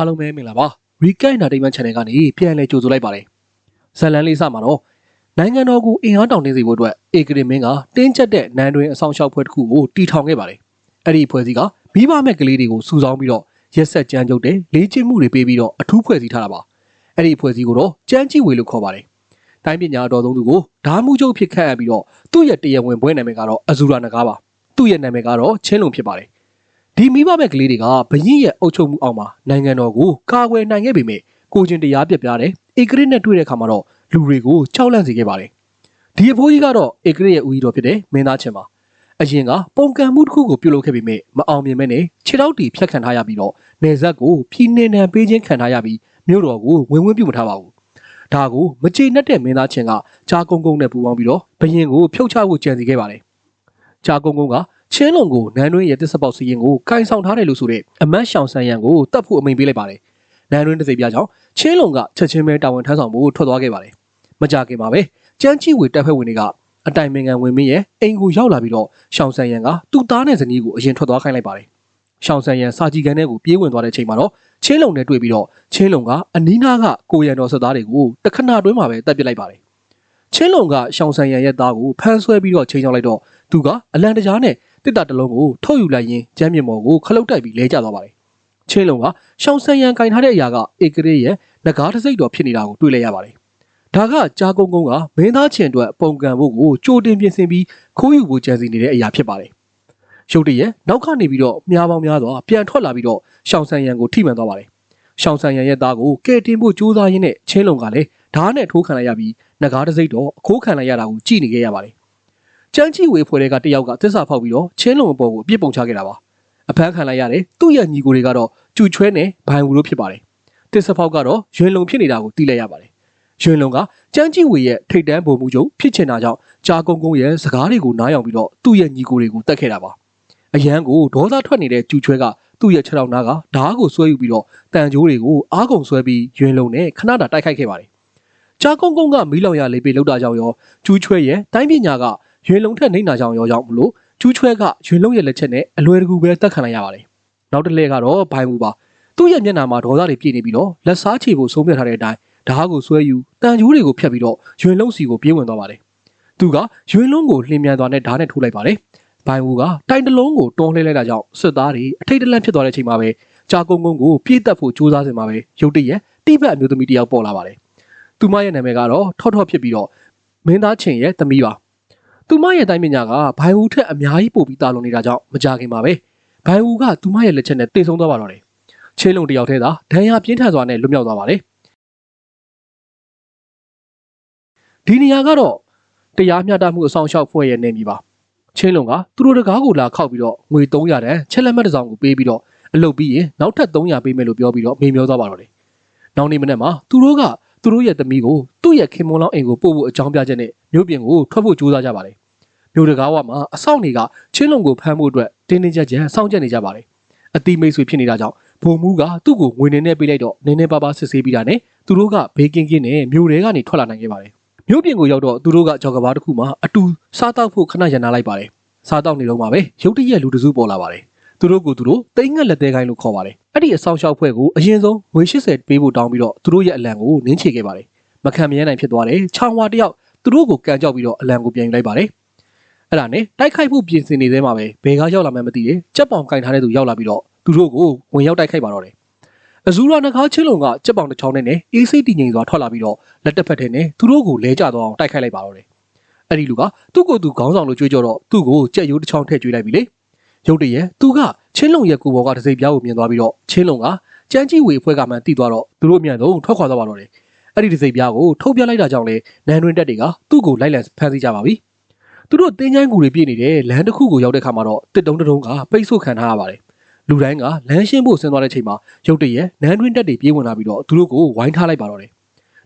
အားလုံးပဲမင်္ဂလာပါ Recap Entertainment Channel ကနေပြန်လည်ကြိုဆိုလိုက်ပါတယ်ဇလန်လေးစမှာတော့နိုင်ငံတော်ကိုအင်အားတောင်တင်းစေဖို့အတွက်အေကရီမင်းကတင်းကျပ်တဲ့နန်းတွင်အဆောင်ရှောက်ဖွဲ့တစ်ခုကိုတီထောင်ခဲ့ပါတယ်အဲ့ဒီဖွဲ့စည်းကမိဘမဲ့ကလေးတွေကိုစုဆောင်းပြီးတော့ရက်ဆက်ကြမ်းကြုတ်တဲ့လေးကျင့်မှုတွေပေးပြီးတော့အထူးဖွဲ့စည်းထားတာပါအဲ့ဒီဖွဲ့စည်းကိုတော့ကြမ်းကြည့်ဝေလို့ခေါ်ပါတယ်တိုင်းပညာတော်သုံးသူကိုဓာမှုချုပ်ဖြစ်ခန့်ရပြီးတော့သူ့ရဲ့တရားဝင်ဘွဲနာမည်ကတော့အဇူရာနဂါပါသူ့ရဲ့နာမည်ကတော့ချင်းလုံဖြစ်ပါတယ် ဒီမိဘမဲ့ကလေးတွေကဘရင်ရဲ့အုပ်ချုပ်မှုအောက်မှာနိုင်ငံတော်ကိုကာကွယ်နိုင်ခဲ့ပေမဲ့ကိုချင်းတရားပြက်ပြားတဲ့ဧကရစ်နဲ့တွေ့တဲ့အခါမှာတော့လူတွေကိုကြောက်လန့်စေခဲ့ပါတယ်။ဒီအဖိုးကြီးကတော့ဧကရစ်ရဲ့ဦးကြီးတော်ဖြစ်တဲ့မင်းသားချင်းပါ။အရင်ကပုံကံမှုတစ်ခုကိုပြုလုပ်ခဲ့ပေမဲ့မအောင်မြင်မဲနဲ့ခြေထောက်တီဖြတ်ခံထားရပြီးတော့နေဆက်ကိုဖြီးနှင်နှံပေးခြင်းခံထားရပြီးမြို့တော်ကိုဝင်ဝင်ပြုတ်မထားပါဘူး။ဒါကိုမကြေနပ်တဲ့မင်းသားချင်းကဂျာကုန်းကုန်းနဲ့ပူပေါင်းပြီးတော့ဘရင်ကိုဖြုတ်ချဖို့ကြံစီခဲ့ပါတယ်။ဂျာကုန်းကုန်းက ချင်းလုံကိုနန်းတွင်းရဲ့တစ်စပေါက်စီရင်ကိုကင်ဆောင်ထားတယ်လို့ဆိုတဲ့အမတ်ရှောင်ဆန်ရန်ကိုတတ်ဖို့အမိန့်ပေးလိုက်ပါတယ်။နန်းတွင်းတစ်စိပ်ပြားကြောင့်ချင်းလုံကချက်ချင်းပဲတာဝန်ထမ်းဆောင်ဖို့ထွက်သွားခဲ့ပါတယ်။မကြခင်မှာပဲကြမ်းကြီးဝေတပ်ဖွဲ့ဝင်တွေကအတိုင်ပင်ခံဝင်မင်းရဲ့အိမ်ကိုရောက်လာပြီးတော့ရှောင်ဆန်ရန်ကသူ့သားနဲ့ဇနီးကိုအရင်ထွက်သွားခိုင်းလိုက်ပါတယ်။ရှောင်ဆန်ရန်စာကြည့်ကန်ထဲကိုပြေးဝင်သွားတဲ့ချိန်မှာတော့ချင်းလုံနဲ့တွေ့ပြီးတော့ချင်းလုံကအနီးနားကကိုရန်တော်စစ်သားတွေကိုတခဏတွင်းမှာပဲတပ်ပစ်လိုက်ပါတယ်။ချင်းလုံကရှောင်ဆန်ရန်ရဲ့သားကိုဖမ်းဆွဲပြီးတော့ချိန်ချောင်းလိုက်တော့သူကအလံတကြားနဲ့ တစ်တာတစ်လုံးကိုထုတ်ယူလိုက်ရင်းကျမ်းမြေမော်ကိုခလုတ်တိုက်ပြီးလဲကျသွားပါတယ်။ချင်းလုံးကရှောင်းဆန်ရန်ကင်ထားတဲ့အရာကဧကရေရဲ့ငကားတစ်စိတ်တော်ဖြစ်နေတာကိုတွေ့လဲရပါတယ်။ဒါကကြာကုန်းကုန်းကမင်းသားချင်အတွက်ပုံကံဖို့ကိုကြိုတင်ပြင်ဆင်ပြီးခိုးယူဖို့ကြံစီနေတဲ့အရာဖြစ်ပါတယ်။ရုတ်တရက်နောက်ကနေပြီးတော့မြားပေါင်းများစွာပြန်ထွက်လာပြီးတော့ရှောင်းဆန်ရန်ကိုထိမှန်သွားပါတယ်။ရှောင်းဆန်ရန်ရဲ့သားကိုကဲတင်ဖို့ကြိုးစားရင်းနဲ့ချင်းလုံးကလည်းဓာတ်နဲ့ထိုးခံလိုက်ရပြီးငကားတစ်စိတ်တော်အခိုးခံလိုက်ရတာကိုကြည့်နေခဲ့ရပါတယ်။ ကျန်းကြီးဝေဖွဲ့တွေကတယောက်ကသစ္စာဖောက်ပြီးတော့ချင်းလုံအပေါ်ကိုအပြစ်ပုံချခဲ့တာပါအဖမ်းခံလိုက်ရတယ်သူ့ရဲ့ညီကိုတွေကတော့ကျူချွဲနဲ့ဘိုင်ဝူတို့ဖြစ်ပါတယ်သစ္စာဖောက်ကတော့ရွှင်လုံဖြစ်နေတာကိုသိလိုက်ရပါတယ်ရွှင်လုံကကျန်းကြီးဝေရဲ့ထိတ်တန်းပုံမှုချုပ်ဖြစ်ချင်တာကြောင့်ကြာကုန်းကုန်းရဲ့စကားတွေကိုနားယောင်ပြီးတော့သူ့ရဲ့ညီကိုတွေကိုတတ်ခဲ့တာပါအရန်ကိုဒေါသထွက်နေတဲ့ကျူချွဲကသူ့ရဲ့ခြေထောက်နားကဓားကိုဆွဲယူပြီးတော့တန်ကြိုးတွေကိုအားကုန်ဆွဲပြီးရွှင်လုံနဲ့ခဏတာတိုက်ခိုက်ခဲ့ပါတယ်ကြာကုန်းကုန်းကမီးလောင်ရလေးပေလောက်တာကြောင့်ရောကျူချွဲရဲ့တိုင်းပညာက ရွှေလုံးထက်နှိမ့်နာကြောင်ရောကြောင့်မလို့ကျူးချွဲကရွှေလုံးရဲ့လက်ချက်နဲ့အလွယ်တကူပဲတက်ခံလိုက်ရပါတယ်။နောက်တစ်လဲကတော့ဘိုင်မူပါသူ့ရဲ့မျက်နှာမှာဒေါသတွေပြည့်နေပြီးတော့လက်စားချေဖို့ဆုံးဖြတ်ထားတဲ့အတိုင်းဓာတ်ကိုဆွဲယူတန်ကြိုးတွေကိုဖျက်ပြီးတော့ရွှေလုံးစီကိုပြေးဝင်သွားပါတယ်။သူကရွှေလုံးကိုလှင်မြန်သွားတဲ့ဓာတ်နဲ့ထိုးလိုက်ပါတယ်။ဘိုင်မူကတိုင်တလုံးကိုတွန်းလှဲလိုက်တာကြောင့်စစ်သားတွေအထိတ်တလန့်ဖြစ်သွားတဲ့အချိန်မှာပဲကြာကုန်းကုန်းကိုပြေးတက်ဖို့ကြိုးစားစင်မှာပဲရုတ်တရက်တိဘက်အမျိုးသမီးတစ်ယောက်ပေါ်လာပါတယ်။သူမရဲ့နာမည်ကတော့ထော့ထော့ဖြစ်ပြီးတော့မင်းသားချင်းရဲ့သမီးပါ။ သူမရဲ့တိုင်းပညာကဘိုင်ဝူထက်အများကြီးပိုပြီးတာလွန်နေတာကြောင့်မကြခင်ပါပဲဘိုင်ဝူကသူမရဲ့လက်ချက်နဲ့တင်ဆုံးသွားပါတော့တယ်ချင်းလုံတယောက်တည်းသာဒဏ်ရာပြင်းထန်စွာနဲ့လွတ်မြောက်သွားပါတယ်ဒီနေရာကတော့တရားမျှတမှုအဆောင်ရှောက်ဖွဲ့ရဲ့နေမည်ပါချင်းလုံကသူတို့တကားကိုလာခောက်ပြီးတော့ငွေ300တန်းချက်လက်မှတ်တစ်စောင်ကိုပေးပြီးတော့အလုပ်ပြီးရင်နောက်ထပ်300ပေးမယ်လို့ပြောပြီးတော့မေမျောသွားပါတော့တယ်နောက်နေ့မနေ့မှာသူတို့ကသူတို့ရဲ့သမီးကိုသူ့ရဲ့ခင်မွန်လောင်းအိမ်ကိုပို့ဖို့အကြောင်းပြချက်နဲ့မြို့ပြင်ကိုထွက်ဖို့ကြိုးစားကြပါတယ် မြို့တကားဝမှာအဆောင်တွေကချင်းလုံကိုဖမ်းဖို့အတွက်တင်းတင်းကြပ်ကြပ်စောင့်ကြပ်နေကြပါတယ်အတိမိတ်ဆွေဖြစ်နေတာကြောင့်ဘုံမူကသူ့ကိုငွေနေနဲ့ပေးလိုက်တော့နင်းနေပါပါစစ်ဆေးပြီးတာနဲ့သူတို့ကဘေးကင်းကင်းနဲ့မြို့ထဲကနေထွက်လာနိုင်ခဲ့ပါတယ်မြို့ပြင်ကိုရောက်တော့သူတို့ကကြောက်ကဘာတစ်ခုမှအတူစားတောက်ဖို့ခဏရန်နာလိုက်ပါတယ်စားတောက်နေတော့မှပဲရုတ်တရက်လူတစုပေါ်လာပါတယ်သူတို့ကိုသူတို့တိတ်ငက်လက်သေးကိုင်းလို့ခေါ်ပါတယ်အဲ့ဒီအဆောင်ရှောက်ဖွဲ့ကိုအရင်ဆုံးငွေ80ပေးဖို့တောင်းပြီးတော့သူတို့ရဲ့အလံကိုနင်းချေခဲ့ပါတယ်မခံမရနိုင်ဖြစ်သွားတယ်ချောင်းဝါတယောက်သူတို့ကိုကန်ကြောက်ပြီးတော့အလံကိုပြန်ယူလိုက်ပါတယ် အဲ့ဒါနဲ့တိုက်ခိုက်ဖို့ပြင်ဆင်နေသေးမှာပဲဘယ်ကရောက်လာမှန်းမသိတယ်ကြက်ပေါင်ကင်ထားတဲ့သူရောက်လာပြီးတော့သူတို့ကိုဝင်ရောက်တိုက်ခိုက်ပါတော့တယ်အဇူရာနဂါချင်းလုံကကြက်ပေါင်တစ်ချောင်းနဲ့အေးစိတ်တည်ငြိမ်စွာထွက်လာပြီးတော့လက်တစ်ဖက်ထဲနဲ့သူတို့ကိုလဲကျသွားအောင်တိုက်ခိုက်လိုက်ပါတော့တယ်အဲ့ဒီလူကသူ့ကိုယ်သူခေါင်းဆောင်လို့ကြွေးကြောတော့သူ့ကိုကြက်ရိုးတစ်ချောင်းထည့်ကြွေးလိုက်ပြီလေရုတ်တရက်သူကချင်းလုံရဲ့ကိုဘော်ကတစ်စိပ်ပြားကိုမြင်သွားပြီးတော့ချင်းလုံကကြမ်းကြီးဝေအဖွဲ့ကမှတီးသွားတော့သူတို့အမြန်ဆုံးထွက်ခွာသွားပါတော့တယ်အဲ့ဒီတစ်စိပ်ပြားကိုထုတ်ပြလိုက်တာကြောင့်လေနန်းတွင်တက်တွေကသူ့ကိုလိုက်လံဖမ်းဆီးကြပါပြီ သူတို့တင်းချိုင်းကူတွေပြည့်နေတဲ့လမ်းတစ်ခုကိုရောက်တဲ့ခါမှာတော့တစ်တုံးတစ်တုံးကပိတ်ဆို့ခံထားရပါတယ်လူတိုင်းကလမ်းရှင်းဖို့ဆင်းသွားတဲ့ချိန်မှာရုတ်တရက်နန်းတွင်တက်တွေပြေးဝင်လာပြီးတော့သူတို့ကိုဝိုင်းထားလိုက်ပါတော့တယ်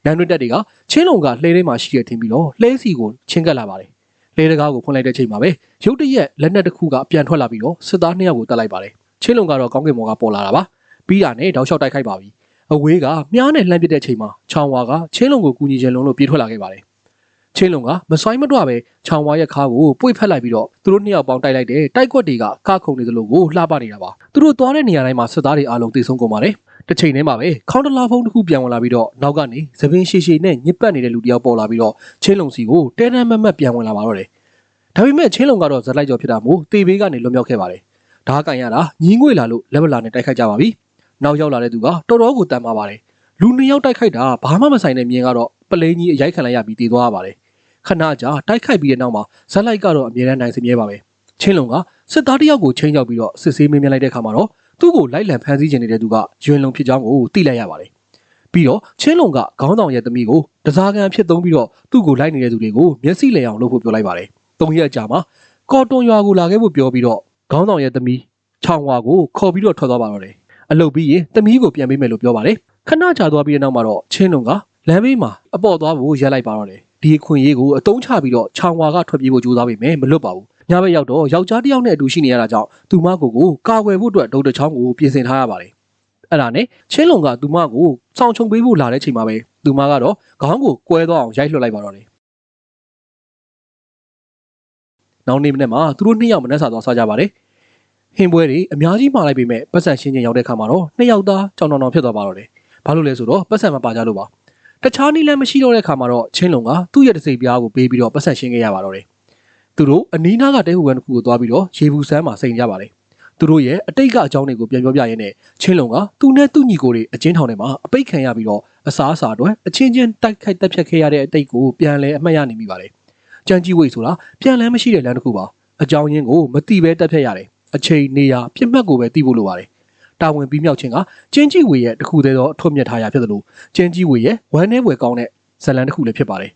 နန်းတွင်တက်တွေကချင်းလုံကလှဲထဲမှာရှိရထင်ပြီးတော့လှဲစီကိုချင်းကပ်လာပါတယ်လဲတကားကိုဖွင့်လိုက်တဲ့ချိန်မှာပဲရုတ်တရက်လက်နက်တစ်ခုကပြန်ထွက်လာပြီးတော့စစ်သားနှစ်ယောက်ကိုတက်လိုက်ပါတယ်ချင်းလုံကတော့ကောင်းကင်ဘော်ကပေါ်လာတာပါပြီးတာနဲ့တောက်လျှောက်တိုက်ခိုက်ပါပြီအဝေးကမြားနဲ့လှမ်းပစ်တဲ့ချိန်မှာချောင်းဝါကချင်းလုံကိုကူညီချင်လုံးလို့ပြေးထွက်လာခဲ့ပါတယ် ချင်းလုံကမဆိုင်မတော့ပဲချောင်ဝါရဲ့ခါကိုပွေဖက်လိုက်ပြီးတော့သူတို့နှစ်ယောက်ပေါင်းတိုက်လိုက်တဲ့တိုက်ကွက်တွေကကခုန်နေသလိုကိုလှပနေတာပါသူတို့သွားတဲ့နေရာတိုင်းမှာစစ်သားတွေအားလုံးတိတ်ဆုံးကုန်ပါတယ်တစ်ချိန်တည်းမှာပဲခေါင်းတလာဖုံးတစ်ခုပြန်ဝင်လာပြီးတော့နောက်ကနေသပင်းရှည်ရှည်နဲ့ညစ်ပတ်နေတဲ့လူတစ်ယောက်ပေါ်လာပြီးတော့ချင်းလုံစီကိုတဲတန်းမတ်မတ်ပြန်ဝင်လာပါတော့တယ်ဒါပေမဲ့ချင်းလုံကတော့ဇက်လိုက်ကြော်ဖြစ်တာမို့တေဘေးကနေလွတ်မြောက်ခဲ့ပါတယ်ဓားကန်ရတာညီးငွေလာလို့လက်မလာနဲ့တိုက်ခိုက်ကြပါပြီနောက်ရောက်လာတဲ့သူကတော်တော်ကိုတန်ပါပါတယ်လူနှစ်ယောက်တိုက်ခိုက်တာဘာမှမဆိုင်တဲ့မြင်ကတော့ပလိန်ကြီးအရိုက်ခံလိုက်ရပြီးတည်သွားရပါတယ် ခဏကြာတိုက်ခိုက်ပြီးတဲ့နောက်မှာဇက်လိုက်ကတော့အမြဲတမ်းနိုင်စမြဲပါပဲချင်းလုံကစစ်သားတစ်ယောက်ကိုချင်းချောက်ပြီးတော့စစ်ဆေးမင်းမြင်လိုက်တဲ့ခါမှာတော့သူ့ကိုလိုက်လံဖမ်းဆီးခြင်းနေတဲ့သူကယွင်လုံဖြစ်ကြောင်းကိုသိလိုက်ရပါတယ်ပြီးတော့ချင်းလုံကခေါင်းဆောင်ရဲ့သမီးကိုတစားကန်ဖြစ်သုံးပြီးတော့သူ့ကိုလိုက်နေတဲ့သူတွေကိုမျက်စိလဲအောင်လုပ်ဖို့ပြောလိုက်ပါတယ်သုံးရက်ကြာမှာကော်တွန်ရွာကိုလာခဲ့ဖို့ပြောပြီးတော့ခေါင်းဆောင်ရဲ့သမီးချောင်ဝါကိုခေါ်ပြီးတော့ထွက်သွားပါတော့တယ်အလုပ်ပြီးရင်သမီးကိုပြန်ပေးမယ်လို့ပြောပါတယ်ခဏကြာသွားပြီးတဲ့နောက်မှာတော့ချင်းလုံကလမ်းဘေးမှာအပေါ်သွားဖို့ရက်လိုက်ပါတော့တယ် ဒီအခွင့်အရေးကိုအတုံးချပြီးတော့ချောင်ဝါကထွက်ပြေးဖို့ကြိုးစားပေမဲ့မလွတ်ပါဘူးညဘက်ရောက်တော့ယောက်ျားတစ်ယောက်နဲ့အတူရှိနေရတာကြောင့်သူမကိုကိုကာကွယ်ဖို့အတွက်ဒုတ်တချောင်းကိုပြင်ဆင်ထားရပါတယ်အဲ့ဒါနဲ့ချင်းလုံကသူမကိုစောင့်ချုံပေးဖို့လာတဲ့ချိန်မှာပဲသူမကတော့ခေါင်းကိုကွဲသွားအောင်ရိုက်လွှတ်လိုက်ပါတော့တယ်နောက်နေ့မနေ့မှာသူတို့နှစ်ယောက်မနှက်စာသွားစားကြပါတယ်ဟင်းပွဲတွေအများကြီးမှာလိုက်ပေမဲ့ပတ်စံရှင်းချင်းရောက်တဲ့ခါမှာတော့နှစ်ယောက်သားကြောင်တောင်တောင်ဖြစ်သွားပါတော့တယ်ဘာလို့လဲဆိုတော့ပတ်စံမပါကြလို့ပါ တခြားနည်းလမ်းမရှိတော့တဲ့ခါမှာတော့ချင်းလုံကသူ့ရဲ့တစိပ်ပြားကိုပေးပြီးတော့ပတ်စံရှင်းခဲ့ရပါတော့တယ်သူတို့အနီးနားကတဲဟူကန်တစ်ခုကိုသွားပြီးတော့ရေဘူးဆန်းမှာစိန်ကြပါတယ်သူတို့ရဲ့အတိတ်ကအကြောင်းတွေကိုပြန်ပြောပြရင်းနဲ့ချင်းလုံကသူနဲ့သူ့ညီကိုတွေအချင်းထောင်ထဲမှာအပိတ်ခံရပြီးတော့အစားအစာအတွက်အချင်းချင်းတိုက်ခိုက်တက်ဖြတ်ခဲ့ရတဲ့အတိတ်ကိုပြန်လဲအမှတ်ရနေမိပါတယ်ကြမ်းကြီးဝိတ်ဆိုတာပြန်လဲမရှိတဲ့လမ်းတစ်ခုပါအကြောင်းရင်းကိုမတိပဲတက်ဖြတ်ရတယ်အချိန်နေရာပြစ်မှတ်ကိုပဲသိဖို့လိုပါတယ် တာဝန်ပြီးမြောက်ခြင်းကကျင်းကြီးဝေရဲ့တစ်ခုတည်းသောအထွတ်မြတ်ထားရဖြစ်သလိုကျင်းကြီးဝေရဲ့ဝမ်းနည်းဝယ်ကောင်းတဲ့ဇလန်တစ်ခုလည်းဖြစ်ပါတယ်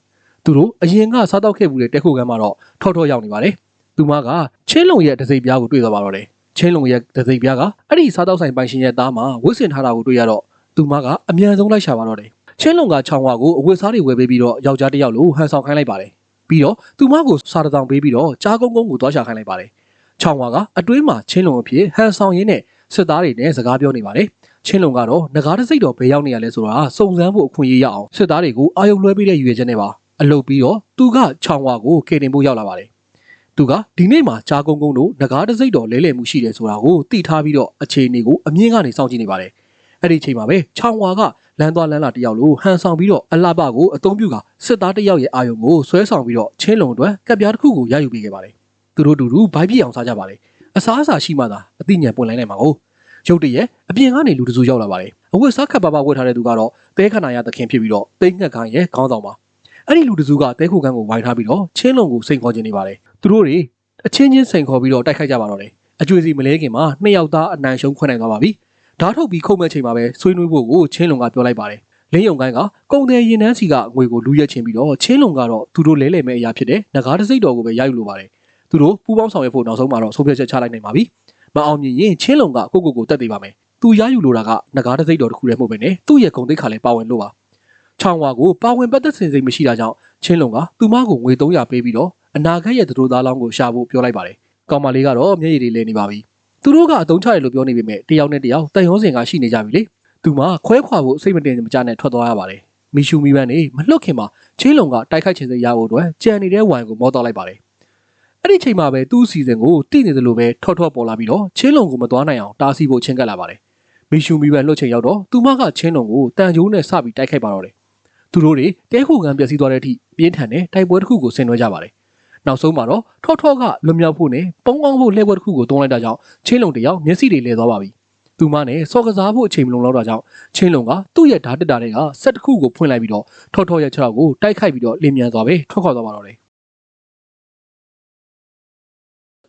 သူတို့အရင်ကစားတောက်ခဲ့မှုတဲ့တက်ခုကမ်းမှာတော့ထော့ထော့ရောက်နေပါတယ်သူမကချင်းလုံရဲ့တစိပ်ပြားကိုတွေ့သွားပါတော့တယ်ချင်းလုံရဲ့တစိပ်ပြားကအဲ့ဒီစားတောက်ဆိုင်ပိုင်ရှင်ရဲ့သားမှာဝစ်စင်ထားတာကိုတွေ့ရတော့သူမကအမြန်ဆုံးလိုက်ရှာပါတော့တယ်ချင်းလုံကချောင်းဝါကိုအဝတ်စားတွေဝယ်ပေးပြီးတော့ယောက်ျားတစ်ယောက်လိုဟန်ဆောင်ခိုင်းလိုက်ပါတယ်ပြီးတော့သူမကိုစားတစောင်ပေးပြီးတော့ကြားကုန်းကုန်းကိုသွားရှာခိုင်းလိုက်ပါတယ်ချောင်းဝါကအတွင်းမှာချင်းလုံအဖြစ်ဟန်ဆောင်ရင်းနဲ့ စစ်သားတွေနဲ့စကားပြောနေပါတယ်ချင်းလုံကတော့ငကားတစိတ်တော်ဘယ်ရောက်နေရလဲဆိုတာစုံစမ်းဖို့အခွင့်အရေးရအောင်စစ်သားတွေကိုအာရုံလွှဲပေးတဲ့ရည်ရွယ်ချက်နဲ့ပါအလုပ်ပြီးတော့သူကချောင်းဝါကိုကေတင်ဖို့ရောက်လာပါတယ်သူကဒီနေ့မှာကြားကုန်းကုန်းတို့ငကားတစိတ်တော်လဲလှယ်မှုရှိတယ်ဆိုတာကိုသိထားပြီးတော့အခြေအနေကိုအမြင့်ကနေစောင့်ကြည့်နေပါတယ်အဲ့ဒီအချိန်မှာပဲချောင်းဝါကလမ်းသွားလမ်းလာတယောက်လိုဟန်ဆောင်ပြီးတော့အလှပကိုအသုံးပြုကစစ်သားတယောက်ရဲ့အာယုံကိုဆွဲဆောင်ပြီးတော့ချင်းလုံအတွက်ကပ်ပြားတစ်ခုကိုရယူပေးခဲ့ပါတယ်သူတို့တူတူဘိုက်ပြည့်အောင်စားကြပါတယ် အစားအစာရှိမှသာအသိဉာဏ်ပွင့်လိုက်နိုင်မှာကိုရုတ်တရက်အပြင်ကနေလူတစုရောက်လာပါတယ်အဝတ်စားခပ်ပါပါဝတ်ထားတဲ့သူကတော့တဲခန္ဓာရသခင်ဖြစ်ပြီးတော့တိတ်ငှက်ခိုင်းရဲ့ခေါင်းဆောင်ပါအဲ့ဒီလူတစုကတဲခုကန်းကိုဝိုင်းထားပြီးတော့ချင်းလုံကိုစိန်ခေါ်ခြင်းနေပါတယ်သူတို့တွေအချင်းချင်းစိန်ခေါ်ပြီးတော့တိုက်ခိုက်ကြပါတော့တယ်အကျွေစီမလဲခင်မှာနှစ်ယောက်သားအနံရှုံခွင့်နိုင်သွားပါပြီဓာတ်ထုတ်ပြီးခုတ်မဲ့ချိန်မှာပဲဆွေးနွေးဖို့ကိုချင်းလုံကပြောလိုက်ပါတယ်လင်းယုံကိုင်းကကုံတယ်ရင်နှန်းစီကငွေကိုလူရက်ချင်းပြီးတော့ချင်းလုံကတော့သူတို့လဲလှယ်မဲ့အရာဖြစ်တဲ့ငကားတစိတ်တော်ကိုပဲရယူလိုပါတယ် သူတို့ပူပေါင်းဆောင်ရွက်ဖို့နောက်ဆုံးမှာတော့ဆုံးဖြတ်ချက်ချလိုက်နိုင်ပါပြီမအောင်မြင်ရင်ချင်းလုံကကိုကိုကိုတက်သေးပါမယ်သူရယူလိုတာကငကားတစိတ်တော်တစ်ခုတည်းမဟုတ်ပဲနဲ့သူ့ရဲ့ဂုံတိတ်ခါလည်းပါဝင်လို့ပါချောင်းဝါကိုပါဝင်ပတ်သက်စင်စိမ်မရှိတာကြောင့်ချင်းလုံကသူမကိုငွေ300ပေးပြီးတော့အနာဂတ်ရဲ့သတို့သားလောင်းကိုရှာဖို့ပြောလိုက်ပါတယ်ကောင်မလေးကတော့မျက်ရည်တွေလဲနေပါပြီသူတို့ကအတုံးချတယ်လို့ပြောနေပေမဲ့တယောက်နဲ့တယောက်တန်ရုံးစင်ကရှိနေကြပြီလေသူမခွဲခွာဖို့စိတ်မတင်မကြနဲ့ထွက်သွားရပါတယ်မီရှူမီပန်းနေမလွတ်ခင်မှာချင်းလုံကတိုက်ခိုက်ခြင်းစိတ်ရဖို့အတွက်ကြံနေတဲ့ဝိုင်ကိုမောတော့လိုက်ပါတယ် အဲ့ဒီချိန်မှာပဲသူ့အစီအစဉ်ကိုတိနေတယ်လို့ပဲထော့ထော့ပေါ်လာပြီးတော့ချင်းလုံကိုမသွားနိုင်အောင်တားဆီးဖို့ချင်းကပ်လာပါတယ်မီရှူမီပန်းလွတ်ချိန်ရောက်တော့သူမကချင်းလုံကိုတန်ကြိုးနဲ့စပြီးတိုက်ခိုက်ပါတော့တယ်သူတို့တွေတဲခုကန်ပျက်စီးသွားတဲ့အထိပြင်းထန်တဲ့တိုက်ပွဲတစ်ခုကိုဆင်နွှဲကြပါတယ်နောက်ဆုံးမှာတော့ထော့ထော့ကလွတ်မြောက်ဖို့နဲ့ပုံအောင်ဖို့လှည့်ပွဲတစ်ခုကိုတွန်းလိုက်တာကြောင့်ချင်းလုံတယောက်မျက်စိတွေလဲသွားပါပြီသူမနဲ့စော်ကစားဖို့အချိန်မလုံလောက်တာကြောင့်ချင်းလုံကသူ့ရဲ့ဓာတ်တက်တာတွေကဆက်တစ်ခုကိုဖွင့်လိုက်ပြီးတော့ထော့ထော့ရဲ့ခြေထောက်ကိုတိုက်ခိုက်ပြီးတော့လင်းမြန်သွားပဲထွက်ခွာသွားပါတော့တယ်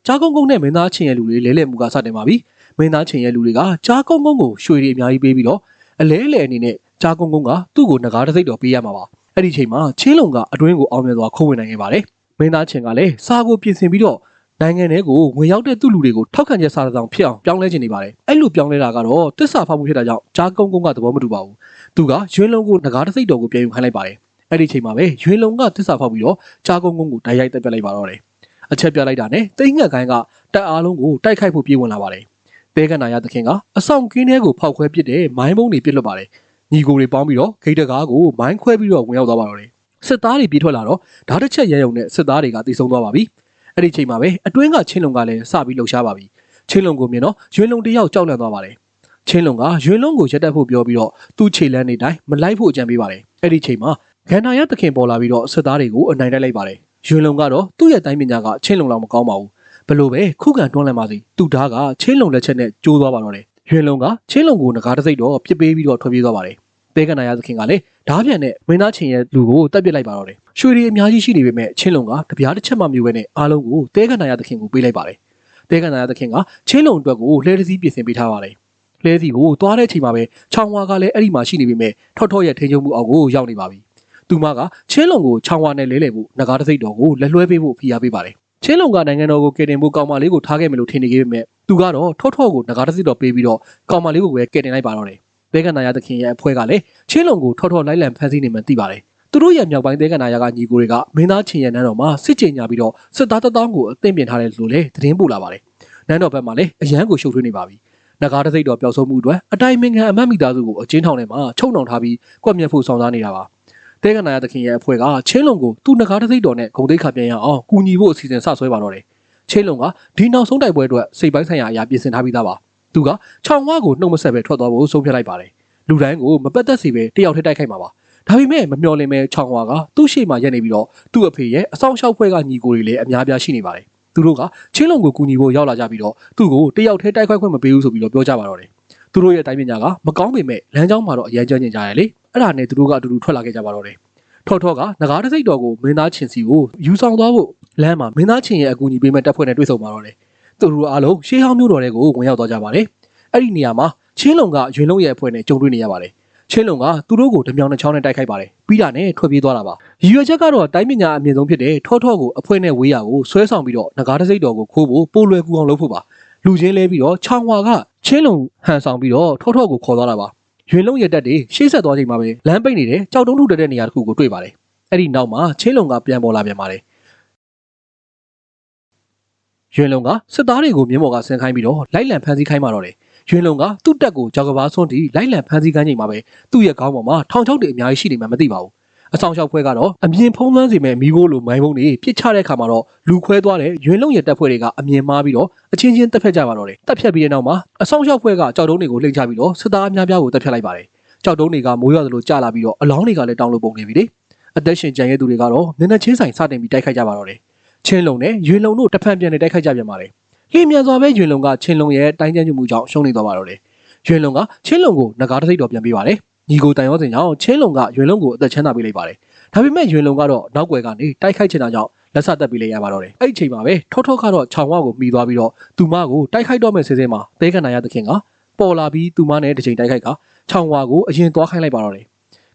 ကြားကုန်းကုန်းနဲ့မင်းသားချင်းရဲ့လူတွေလဲလှယ်မှုကစတင်ပါပြီမင်းသားချင်းရဲ့လူတွေကကြားကုန်းကုန်းကိုရွှေတွေအများကြီးပေးပြီးတော့အလဲအလဲအနေနဲ့ကြားကုန်းကုန်းကသူ့ကိုငကားတစ်စိတ်တော်ပေးရမှာပါအဲ့ဒီချိန်မှာချင်းလုံကအတွင်းကိုအောင်မြင်စွာခုံဝင်နိုင်ခဲ့ပါတယ်မင်းသားချင်းကလည်းစားကိုပြင်ဆင်ပြီးတော့နိုင်ငံတွေကိုဝင်ရောက်တဲ့သူ့လူတွေကိုထောက်ခံချက်စာတစ်စောင်ဖြစ်အောင်ပြောင်းလဲခြင်းနေပါတယ်အဲ့လိုပြောင်းလဲတာကတော့တစ္ဆာဖောက်မှုဖြစ်တာကြောင့်ဂျာကုန်းကုန်းကသဘောမတူပါဘူးသူကရွှေလုံးကိုငကားတစ်စိတ်တော်ကိုပြန်ယူခိုင်းလိုက်ပါတယ်အဲ့ဒီချိန်မှာပဲရွှေလုံးကတစ္ဆာဖောက်ပြီးတော့ဂျာကုန်းကုန်းကိုတိုက်ရိုက်တက်ပြလိုက်ပါတော့တယ် အချက်ပြလိုက်တာနဲ့တိတ်ငှက်ကိုင်းကတက်အားလုံးကိုတိုက်ခိုက်ဖို့ပြေးဝင်လာပါတယ်တဲကနာရသခင်ကအဆောင်ကင်းထဲကိုဖောက်ခွဲပစ်တဲ့မိုင်းဘုံတွေပစ်လွတ်ပါတယ်ညီကိုတွေပေါင်းပြီးတော့ဂိတ်တကားကိုမိုင်းခွဲပြီးတော့ဝင်ရောက်သွားပါတော့တယ်စစ်သားတွေပြေးထွက်လာတော့ဓာတ်တစ်ချက်ရရုံနဲ့စစ်သားတွေကတိစုံသွားပါပြီအဲ့ဒီချိန်မှာပဲအတွင်းကချင်းလုံကလည်းစပြီးလှုပ်ရှားပါပြီချင်းလုံကိုမြင်တော့ရွှေလုံတစ်ယောက်ကြောက်လန့်သွားပါတယ်ချင်းလုံကရွှေလုံကိုရက်တက်ဖို့ပြောပြီးတော့သူ့ခြေလမ်းနေတိုင်းမလိုက်ဖို့အကြံပေးပါတယ်အဲ့ဒီချိန်မှာဂန္ဓာရသခင်ပေါ်လာပြီးတော့စစ်သားတွေကိုအနိုင်တိုက်လိုက်ပါတယ် ရွှေလုံကတော့သူ့ရဲ့တိုင်းပညာကချင်းလုံလောက်မကောင်းပါဘူးဘလို့ပဲခုခံတွန်းလှန်ပါစီသူ့ဓာတ်ကချင်းလုံလက်ချက်နဲ့ကျိုးသွားပါတော့တယ်ရွှေလုံကချင်းလုံကိုငကားတစိမ့်တော့ပြစ်ပေးပြီးတော့ထွက်ပြေးသွားပါတယ်တဲကန္နာရသခင်ကလည်းဓားပြန်နဲ့မင်းသားချင်းရဲ့လူကိုတပ်ပစ်လိုက်ပါတော့တယ်ရွှေတွေအများကြီးရှိနေပေမဲ့ချင်းလုံကတပြားတစ်ချက်မှမမြူပဲနဲ့အားလုံးကိုတဲကန္နာရသခင်ကိုပေးလိုက်ပါတယ်တဲကန္နာရသခင်ကချင်းလုံအတွက်ကိုလှဲတစည်းပြင်ဆင်ပေးထားပါတယ်လှဲစီကိုသွားတဲ့အချိန်မှာပဲချောင်းဝါကလည်းအဲ့ဒီမှာရှိနေပေမဲ့ထော့ထော့ရဲ့ထိန်ချုံမှုအောက်ကိုရောက်နေပါပြီ သူမကချင်းလုံကိုချောင်းဝါနဲ့လဲလှယ်ဖို့ငကားတစိမ့်တော်ကိုလက်လွှဲပေးဖို့ဖိအားပေးပါတယ်ချင်းလုံကနိုင်ငံတော်ကိုကယ်တင်ဖို့ကောင်မလေးကိုထားခဲ့မယ်လို့ထင်နေခဲ့ပေမဲ့သူကတော့ထော့ထော့ကိုငကားတစိမ့်တော်ပေးပြီးတော့ကောင်မလေးကိုပဲကယ်တင်လိုက်ပါတော့တယ်ဘဲကန္နာရသခင်ရဲ့အဖွဲ့ကလည်းချင်းလုံကိုထော့ထော့လိုက်လံဖမ်းဆီးနေမှသိပါတယ်သူတို့ရဲ့မြောက်ပိုင်းတဲကန္နာရကညီကိုတွေကမင်းသားချင်းရဲ့နန်းတော်မှာစစ်ကြေညာပြီးတော့စစ်သားတစ်သောင်းကိုအသင့်ပြင်ထားတယ်လို့လည်းသတင်းပို့လာပါတယ်နန်းတော်ဘက်မှာလည်းအရန်ကိုရှုပ်ထွေးနေပါပြီနဂါတစိတ်တော်ပျောက်ဆုံးမှုအတွက်အတိုင်းမင်ခံအမတ်မိသားစုကိုအချင်းထောင်ထဲမှာချုပ်နှောင်ထားပြီးကွက်မြက်ဖို့ဆောင်စားနေတာပါ တဲကန္နာရသခင်ရဲ့အဖွဲ့ကချင်းလုံကိုသူ့နဂါတစိတ်တော်နဲ့ဂုံသိက္ခာပြန်ရအောင်ကူညီဖို့အစီအစဉ်ဆဆွဲပါတော့တယ်ချင်းလုံကဒီနောက်ဆုံးတိုက်ပွဲအတွက်စိတ်ပိုင်းဆိုင်ရာအရာပြင်ဆင်ထားပြီးသားပါသူကခြောင်ဝါကိုနှုတ်မဆက်ပဲထွက်သွားဖို့ဆုံးဖြတ်လိုက်ပါတယ်လူတိုင်းကိုမပတ်သက်စီပဲတယောက်ထဲတိုက်ခိုက်မှာပါဒါပေမဲ့မမျှော်လင့်မဲ့ခြောင်ဝါကသူ့ရှေ့မှာရက်နေပြီးတော့သူ့အဖေရဲ့အဆောင်ရှောက်ဖွဲ့ကညီကိုတွေလည်းအများပြားရှိနေပါတယ်သူတို့ကချင်းလုံကိုကူညီဖို့ရောက်လာကြပြီးတော့သူ့ကိုတယောက်ထဲတိုက်ခိုက်ခွင့်မပေးဘူးဆိုပြီးတော့ပြောကြပါတော့တယ်သူတို့ရဲ့တိုင်းပညာကမကောင်းပေမဲ့လမ်းကြောင်းမှာတော့အရန်ကျန်းကျင်ကြရလေ အဲ့ဒါနဲ့သူတို့ကအတူတူထွက်လာခဲ့ကြပါတော့တယ်ထော်ထော်ကငကားတစိတ်တော်ကိုမင်းသားချင်းစီကိုယူဆောင်သွားဖို့လမ်းမှာမင်းသားချင်းရဲ့အကူအညီပေးမဲ့တပ်ဖွဲ့နဲ့တွေ့ဆုံပါတော့တယ်သူတို့အားလုံးရှေးဟောင်းမျိုးတော်တွေကိုဝင်ရောက်သွားကြပါတယ်အဲ့ဒီနေရာမှာချင်းလုံကရွင်လုံးရဲ့အဖွဲ့နဲ့ကြုံတွေ့နေရပါတယ်ချင်းလုံကသူတို့ကိုဓမြောင်နှချောင်းနဲ့တိုက်ခိုက်ပါတယ်ပြီးတာနဲ့ထွက်ပြေးသွားတာပါရည်ရွယ်ချက်ကတော့တိုင်းပညာအမြင့်ဆုံးဖြစ်တဲ့ထောထောကိုအဖွဲ့နဲ့ဝေးရာကိုဆွဲဆောင်ပြီးတော့ငကားတစိတ်တော်ကိုခိုးဖို့ပိုလွယ်ကူအောင်လုပ်ဖို့ပါလူချင်းလဲပြီးတော့ချောင်းဝါကချင်းလုံဟန်ဆောင်ပြီးတော့ထောထောကိုခေါ်သွားတာပါ ရွင်လုံးရဲ့တက်တွေရှေ့ဆက်သွားချိန်မှာပဲလမ်းပိတ်နေတဲ့ကြောက်တုံးထုတက်တဲ့နေရာတစ်ခုကိုတွေ့ပါတယ်အဲ့ဒီနောက်မှာချင်းလုံကပြန်ပေါ်လာပြန်ပါတယ်ရွင်လုံကစစ်သားတွေကိုမြင်းပေါ်ကဆင်းခိုင်းပြီးတော့လိုက်လံဖမ်းဆီးခိုင်းมาတော့တယ်ရွင်လုံကသူ့တက်ကိုကြောက်ကဘာဆွန်းတီလိုက်လံဖမ်းဆီးခိုင်းချိန်မှာပဲသူ့ရဲ့ခေါင်းပေါ်မှာထောင်ချောက်တွေအများကြီးရှိနေမှမသိပါဘူး အဆောင်ရှောက်ဖွဲကတော့အမြင်ဖုံးလွှမ်းစေမဲ့မိခိုးလိုမိုင်းပုံတွေပြစ်ချတဲ့အခါမှာတော့လူခွဲသွားတဲ့ရွင်လုံရဲ့တက်ဖွဲ့တွေကအမြင်မှားပြီးတော့အချင်းချင်းတက်ဖြတ်ကြပါတော့တယ်တက်ဖြတ်ပြီးတဲ့နောက်မှာအဆောင်ရှောက်ဖွဲကကြောက်တုံးတွေကိုလှိမ့်ချပြီးတော့စစ်သားအများပြားကိုတက်ဖြတ်လိုက်ပါတယ်ကြောက်တုံးတွေကမိုးရွာသလိုကျလာပြီးတော့အလောင်းတွေကလည်းတောင်းလို့ပုံနေပြီလေအသက်ရှင်ကြံရတဲ့သူတွေကတော့မျက်နှာချင်းဆိုင်စတင်ပြီးတိုက်ခိုက်ကြပါတော့တယ်ချင်းလုံနဲ့ရွင်လုံတို့တဖန်ပြန်နေတိုက်ခိုက်ကြပြန်ပါတယ်လျင်မြန်စွာပဲရွင်လုံကချင်းလုံရဲ့တိုင်းကျန်းမှုကြောင့်ရှုံးနေသွားပါတော့တယ်ရွင်လုံကချင်းလုံကိုငကားတစိတ်တော်ပြန်ပေးပါတယ် ညီကိုတန်ရောစင်ကြောင့်ချင်းလုံကရွင်လုံကိုအသက်ချမ်းသာပေးလိုက်ပါတယ်ဒါပေမဲ့ရွင်လုံကတော့နောက်ွယ်ကနေတိုက်ခိုက်ချင်တာကြောင့်လက်ဆက်တက်ပေးလိုက်ရပါတော့တယ်အဲ့ဒီချိန်မှာပဲထောထောကတော့ခြောင်ဝါကိုမိသွားပြီးတော့သူမကိုတိုက်ခိုက်တော့မဲ့ဆဲဆဲမှာတဲကန်နာရသခင်ကပေါ်လာပြီးသူမနဲ့တစ်ချိန်တိုက်ခိုက်ကခြောင်ဝါကိုအရင်သွားခိုင်းလိုက်ပါတော့တယ်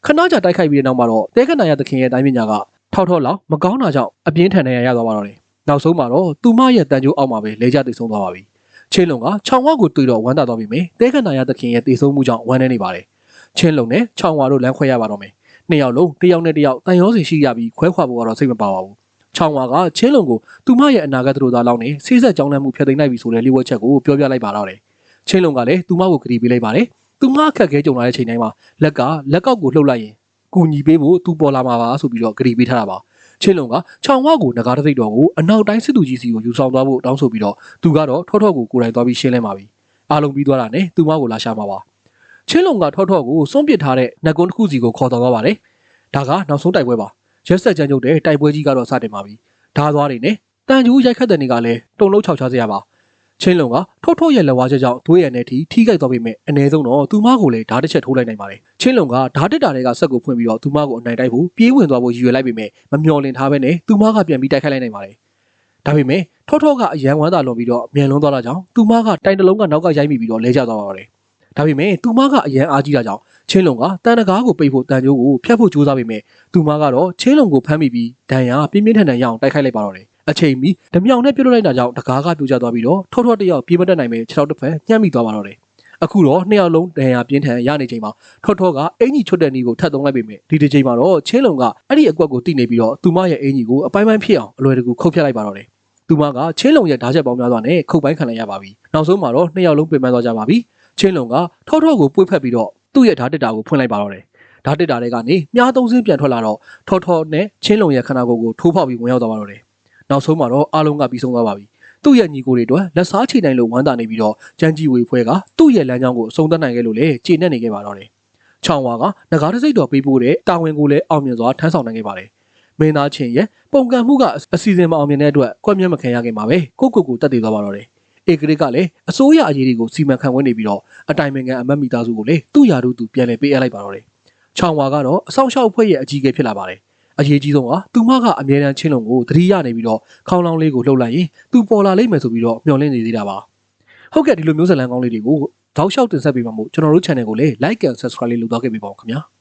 ခဏကြာတိုက်ခိုက်ပြီးတဲ့နောက်မှာတော့တဲကန်နာရသခင်ရဲ့တိုင်းပညာကထောက်ထောလောက်မကောင်းတာကြောင့်အပြင်းထန်နေရရသွားပါတော့တယ်နောက်ဆုံးမှာတော့သူမရဲ့တန်ကြိုးအောက်မှာပဲလဲကျသိဆုံးသွားပါပြီချင်းလုံကခြောင်ဝါကိုတွေ့တော့ဝမ်းသာသွားပြီမယ်တဲကန်နာရသခင်ရဲ့တည်ဆုံးမှုကြောင့်ဝမ်းနေနေပါတယ် ချင်းလုံနဲ့ခြောင်ဝါတို့လမ်းခွဲရပါတော့မယ်နှစ်ယောက်လုံးတစ်ယောက်နဲ့တစ်ယောက်တန်ရောစီရှိရပြီးခွဲခွာဖို့ကတော့စိတ်မပါပါဘူးချောင်းဝါကချင်းလုံကိုသူမရဲ့အနာဂတ်တို့သားလောင်းနေဆေးဆက်ကြောင်းနှံမှုဖျက်သိမ်းလိုက်ပြီဆိုတဲ့လျှို့ဝှက်ချက်ကိုပြောပြလိုက်ပါတော့တယ်ချင်းလုံကလည်းသူမကိုကတိပေးလိုက်ပါတယ်သူမအခက်ခဲကြုံလာတဲ့ချိန်တိုင်းမှာလက်ကလက်ကောက်ကိုလှုပ်လိုက်ရင်ကူညီပေးဖို့သူပေါ်လာမှာပါဆိုပြီးတော့ကတိပေးထားတာပါချင်းလုံကချောင်းဝါကိုငကားတစိတ်တော်ကိုအနောက်တိုင်းစစ်သူကြီးစီကိုယူဆောင်သွားဖို့တောင်းဆိုပြီးတော့သူကတော့ထောထောကိုကိုယ်တိုင်သွားပြီးရှင်းလင်းပါပြီအားလုံးပြီးသွားတာနဲ့သူမကိုလာရှာမှာပါ ချင်းလုံကထောထောကိုစွန့်ပစ်ထားတဲ့နှက်ကွန်းတစ်ခုစီကိုခေါ်တော်သွားပါတယ်ဒါကနောက်ဆုံးတိုက်ပွဲပါရက်ဆက်ကြမ်းကြုတ်တဲ့တိုက်ပွဲကြီးကတော့စတင်ပါပြီဓာသွားတွေနဲ့တန်ကျူးရိုက်ခတ်တဲ့နေကလည်းတုံလုံးခြောက်ချစရာပါချင်းလုံကထော့ထော့ရဲ့လက်ဝါးချက်ကြောင့်သွေးရနဲ့ထိထိခိုက်သွားပြီမဲ့အ ਨੇ ဆုံးတော့သူမကိုလည်းဓာတစ်ချက်ထိုးလိုက်နိုင်ပါတယ်ချင်းလုံကဓာတစ်တာတွေကဆက်ကိုဖွင့်ပြီးတော့သူမကိုအနိုင်တိုက်ဖို့ပြေးဝင်သွားဖို့ရည်ရွယ်လိုက်ပြီမဲ့မမျော်လင့်ထားပဲနဲ့သူမကပြန်ပြီးတိုက်ခိုက်လိုက်နိုင်ပါတယ်ဒါပေမဲ့ထော့ထော့ကအရန်ဝမ်းသာလွန်ပြီးတော့မြန်လွန်သွားတာကြောင့်သူမကတိုင်တလုံးကနောက်ကရိုက်မိပြီးတော့လဲကျသွားပါတယ် ဒါပေမဲ့သူမကအရန်အားကြီးတာကြောင့်ချင်းလုံကတန်တကားကိုပိတ်ဖို့တန်ကြိုးကိုဖျက်ဖို့ကြိုးစားပေမဲ့သူမကတော့ချင်းလုံကိုဖမ်းမိပြီးဒဏ်ရာပြင်းပြင်းထန်ထန်ရအောင်တိုက်ခိုက်လိုက်ပါတော့တယ်အချိန်မီဓမြောင်နဲ့ပြုတ်လိုက်တာကြောင့်တကားကပြိုကျသွားပြီးတော့ထောထော့တယောက်ပြေးမတက်နိုင်ပဲခြေထောက်တစ်ဖက်ညှမ်းမိသွားပါတော့တယ်အခုတော့နှစ်ယောက်လုံးဒဏ်ရာပြင်းထန်ရနေချိန်မှာထော့ထော့ကအင်ကြီးချွတ်တဲ့နီးကိုထပ်သုံးလိုက်ပေမဲ့ဒီတစ်ချိန်မှာတော့ချင်းလုံကအဲ့ဒီအကွက်ကိုတိနေပြီးတော့သူမရဲ့အင်ကြီးကိုအပိုင်းပိုင်းဖြစ်အောင်အလွယ်တကူခုတ်ဖြတ်လိုက်ပါတော့တယ်သူမကချင်းလုံရဲ့ဓာတ်ချက်ပေါင်းများစွာနဲ့ခုတ်ပိုင်းခံလိုက်ရပါပြီနောက်ဆုံးမှာတော့နှစ်ယောက်လုံးပြင်ပန်းသွားကြပါပြီ ချင်းလုံကထော့ထော့ကိုပွေ့ဖက်ပြီးတော့သူ့ရဲ့ဓာတ်တက်တာကိုဖွင့်လိုက်ပါတော့တယ်ဓာတ်တစ်တာတွေကနေမြားသုံးစင်းပြန်ထွက်လာတော့ထော်ထော်နဲ့ချင်းလုံရဲ့ခန္ဓာကိုယ်ကိုထိုးဖောက်ပြီးဝင်ရောက်သွားပါတော့တယ်နောက်ဆုံးမှာတော့အားလုံးကပြီးဆုံးသွားပါပြီသူ့ရဲ့ညီကိုတွေအတွက်လက်စားချေနိုင်လို့ဝမ်းသာနေပြီးတော့ကြမ်းကြီးဝေဖွဲကသူ့ရဲ့လမ်းကြောင်းကိုအဆုံးသတ်နိုင်ခဲ့လို့လေကျေနပ်နေခဲ့ပါတော့တယ်ချောင်းဝါကငကားတစိတ်တော်ပေးပို့တဲ့တာဝန်ကိုလည်းအောင်မြင်စွာထမ်းဆောင်နိုင်ခဲ့ပါတယ်မင်းသားချင်းရဲ့ပုံကံမှုကအစီအစဉ်မအောင်မြင်တဲ့အတွက်ကွက်မျက်မခံရခင်မှာပဲကိုကိုကိုတက်တည်သွားပါတော့တယ် ဧကရစ်ကလည်းအစိုးရအရေးတွေကိုစီမံခန့်ခွဲနေပြီးတော့အတိုင်ပင်ခံအမတ်မိသားစုကိုလည်းသူ့ယာတို့သူပြန်လည်ပေးအပ်လိုက်ပါတော့တယ်။ချောင်းဝါကတော့အဆောင်ရှောက်အဖွဲ့ရဲ့အကြီးအကဲဖြစ်လာပါတယ်။အရေးကြီးဆုံးကသူမကအမြဲတမ်းချင်းလုံးကိုသတိရနေပြီးတော့ခေါင်းလောင်းလေးကိုလှုပ်လိုက်ရင်သူပေါ်လာလိမ့်မယ်ဆိုပြီးတော့မျှော်လင့်နေသေးတာပါ။ဟုတ်ကဲ့ဒီလိုမျိုးဇာတ်လမ်းကောင်းလေးတွေကိုတောက်လျှောက်တင်ဆက်ပေးပါမို့ကျွန်တော်တို့ channel ကိုလည်း like and subscribe လေးလုပ်သွားခဲ့ပေးပါဦးခင်ဗျာ။